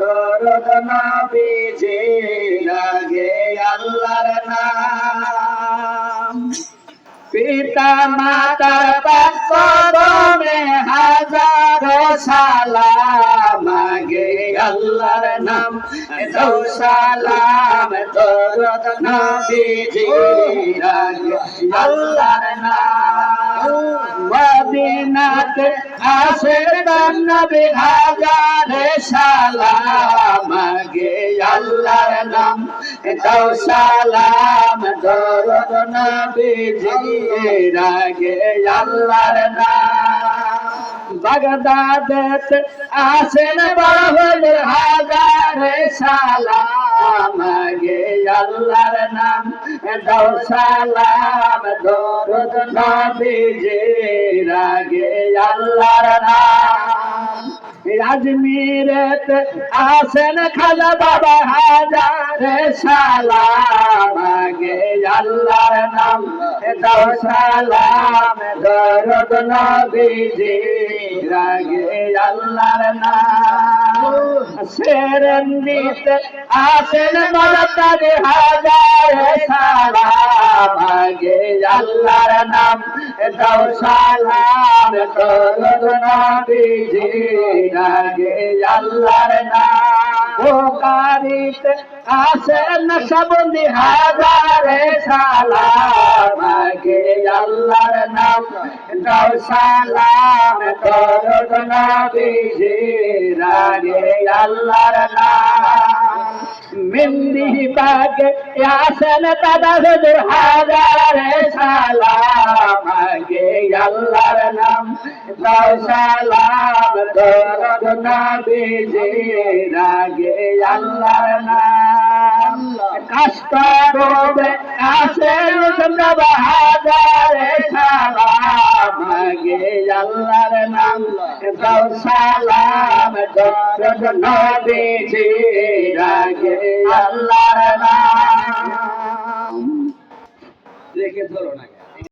দরদ নবীজি লাগে আল্লাহর নাম। পিতা মাতা কদমে হাজারো সালাম আগে আল্লাহর নাম। দৌ সালাম দরদ নবীজি আগে আল্লাহর নাম। মদিনাতে আসে দান্না হাজারে সালাম। গে আল্লাহর নাম দৌ সালাম। দরদ নবীজি আগে আল্লাহর নাম। বাগদাদ আসেন বাহুল হাজারে সালাম, আগে আল্লাহর নাম। দাও সালাম, দরদ নবীজি আগে আল্লাহর নাম। আজমিরত আসেন খাজা বাবা হাজারে সালাম, আগে আল্লাহর নাম। দাও সালাম, দরদ নবীজি আগে আল্লাহর নাম। সেরন্দিত আসেন মরতার হাজার সালাম আগে আল্লাহর নাম। দাও সালাম দরদ নবীজি আগে আল্লাহর নাম। বোকারিত আসেন নশবন্দি হাজারে সালাম আগে আল্লাহর নাম দাও সালাম, দরদ নবীজি আগে আল্লাহর নাম। মিন্দি বাগে আসেন দাদা হুজুর হাজারে দাও সালাম দরদ নবীজি আগে আল্লাহর নাম কষ্ট রোবে আসেন তোমরা হাজারে সালাম আগে আল্লাহর নাম দাও সালাম দরদ নবীজি আগে আল্লাহ